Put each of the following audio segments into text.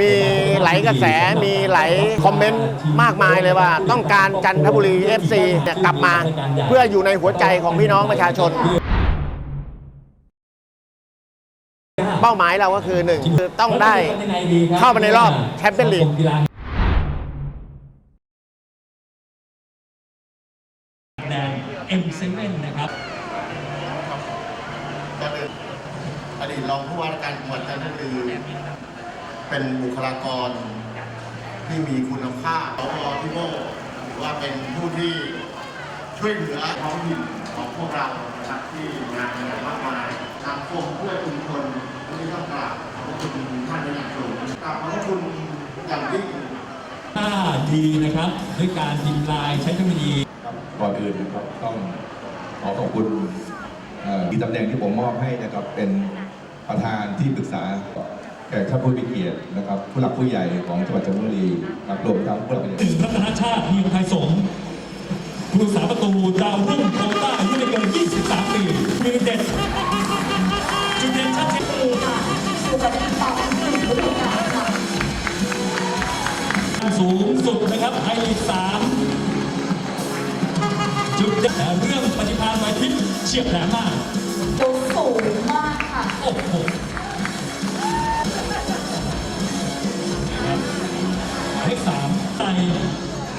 มีหลายกระแสมีหลายคอมเมนต์มากมายเลยว่า ต้องการจันทบุรี FC เนี่ยกลับมาเพื่ออยู่ในหัวใจของพี่น้องประชาชน เป้าหมายเราก็คือหนึ่งคือต้องได้เข้ามาในรอบแชมเปี้ยนลีกแดน M7 นะครับก็เป็นอดีตรองผู้ว่าราชการจังหวัดจันทบุรี เป็นบุคลากรที่มีคุณภาพสวที่โมถือว่าเป็นผู้ที่ช่วยเหลือท้องถิ่นของพวกเรานะครับที่งานอย่างมากมายทำกรมเพื่อชุมชนที่ต้องกราบขอบคุณท่านเป็นอย่างสูงกราบขอบคุณอย่างยิ่งถ้าดีนะครับด้วยการพิมพ์ลายใช้เทคโนโลยีครับก่อนอื่นนะครับต้องขอขอบคุณเอ่อที่ตำแหน่งที่ผมมอบให้นะครับเป็นประธานที่ปรึกษา แขกท่านผู้มีเกียรตินะครับ ผู้หลักผู้ใหญ่ของจังหวัดจันทบุรีครับรวมทั้งผู้หลักผู้ใหญ่หนึ่งรัตนชาติมีไทยสงฆ์ผู้รักษาประตูดาวรุ่งโคต้าอายุไม่เกิน 23 ปีมีเด็ดจุดเด่นชัดเจน ปีค่ะอยู่กับทีมต่อกันที่ฤดูกาลค่ะ สูงสุดนะครับไทยลีก3จุดเด่นเรื่องปฏิภาณไหวพริบเฉียบแหลมมากดูสูงมากค่ะ โอ้โห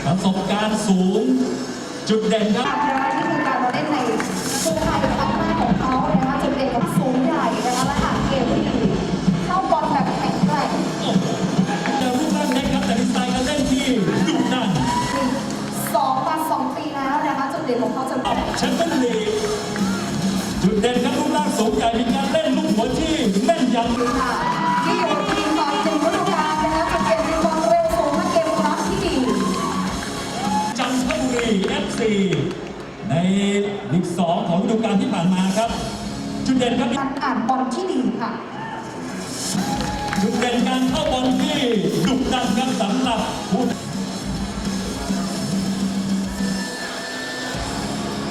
ประสบการณ์สูง จุดเด่นครับการร้ายนี่คือการมาเล่นในฟูลไทยครั้งแรกของเขานะคะจุดเด่นกับสูงใหญ่นะคะและหางเกมที่ดีเข้าบอลแบบแข็งแกร่งโอ้โหจะรูปร่างเล็กครับแต่ดีไซน์การเล่นที่ดุดันสองมาสองปีแล้วนะคะจุดเด่นของเขาจะอัพแชมเปี้ยนลีก 4 ในลีก2ของฤดูกาลที่ผ่านมาครับ จุดเด่นครับการอ่านบอลที่ดีค่ะ จุดเด่นการเข้าบอลที่ดุดันครับสำหรับผู้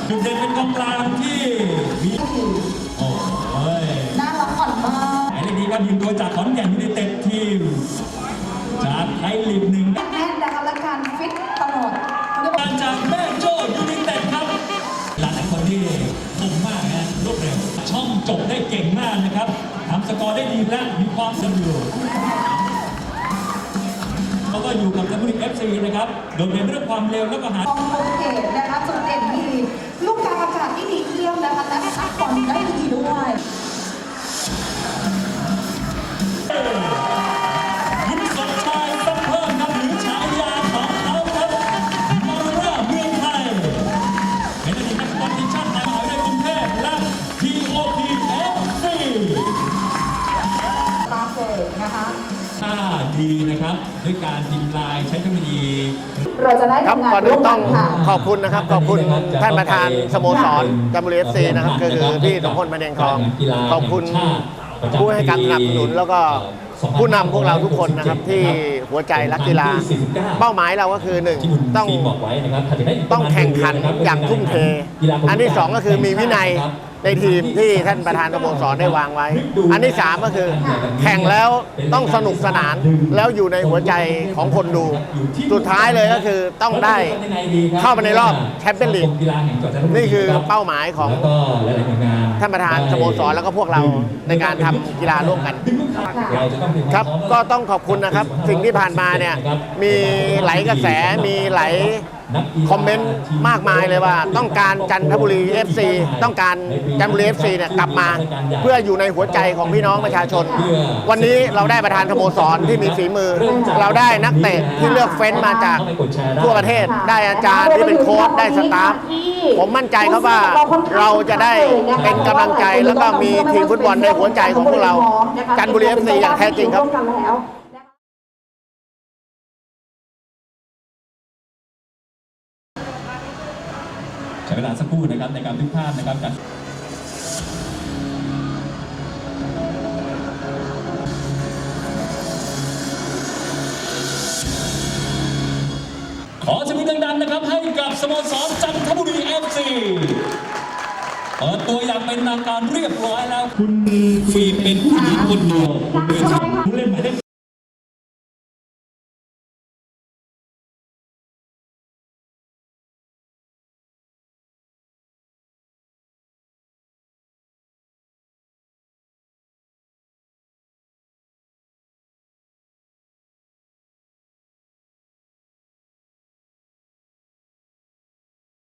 จุดเด่นเป็นกองกลางที่มีโอ้ยน่ารักออนมากไอ้เรื่องนี้ก็ยืมตัวจากขอนแก่นยูไนเต็ดทีมจากไทยลีกหนึ่ง ก่งมากนะครับทำสกอร์ได้ดีและมีความสนุกเขาก็อยู่กับจันทบุรีเอฟซีนะครับโดดเด่นเรื่องความเร็วและก็หามองเกตนะครับ ดีนะครับ ด้วยการพิมพ์ลายใช้เทคโนโลยี เราจะได้ครับทำงานก่อนร่อื่วนมต้กัองนค่ะ ขอบคุณนะครับ ขอบคุณท่านประธานสโมสรจันทบุรีเอฟซีนะครับก็คือพี่สมพลมาเดงทอง ขอบคุณผู้ให้การสนับสนุนแล้วก็ผู้นำพวกเราทุกคนนะครับที่หัวใจรักกีฬา เป้าหมายเราก็คือหนึ่งที่คุณต้องฟิล์มบอกไว้นะครับถ้าจะได้ต้องแข่งขันอย่างทุ่มเท อันที่สองก็คือมีวินัย ในทีมที่ท่านประธานสโมสรได้วางไว้ อันที่สามก็คือ แข่งแล้วต้องสนุกสนานแล้วอยู่ในหัวใจของคนดู สุดท้ายเลยก็คือต้องได้เข้ามาในรอบแชมเปี้ยนลีกกีฬาแห่งจังหวัดจันทบุรีนี่คือเป้าหมายของท่านประธานสโมสรแล้วก็พวกเราในการทำกีฬาร่วมกันครับก็ต้องขอบคุณนะครับ สิ่งที่ผ่านมาเนี่ยมีหลายกระแสมีหลาย คอมเมนต์มากมายเลยว่า ต้องการจันทบุรี FC ต้องการจันทบุรี FC เนี่ยกลับมา เพื่ออยู่ในหัวใจของพี่น้องประชาชน วันนี้เราได้ประธานสโมสรที่มีฝีมือ เราได้นักเตะที่เลือกเฟ้นมาจากทั่วประเทศ ได้อาจารย์ที่เป็นโค้ชได้สตาฟผมมั่นใจครับว่าเราจะได้เป็นกำลังใจแล้วก็มีทีมฟุตบอลในหัวใจของพวกเราจันทบุรี FC อย่างแท้จริงครับ ใช้เวลาสักครู่นะครับในการทึกภาพนะครับการขอเสียงดังๆนะครับให้กับสโมสรจันทบุรีเอฟซีเปิดตัวอย่างเป็นทางการเรียบร้อยแล้ว คุณฟิล์มเป็นผู้หญิงคนเดียวบนเวทีผู้เล่นหมายเลข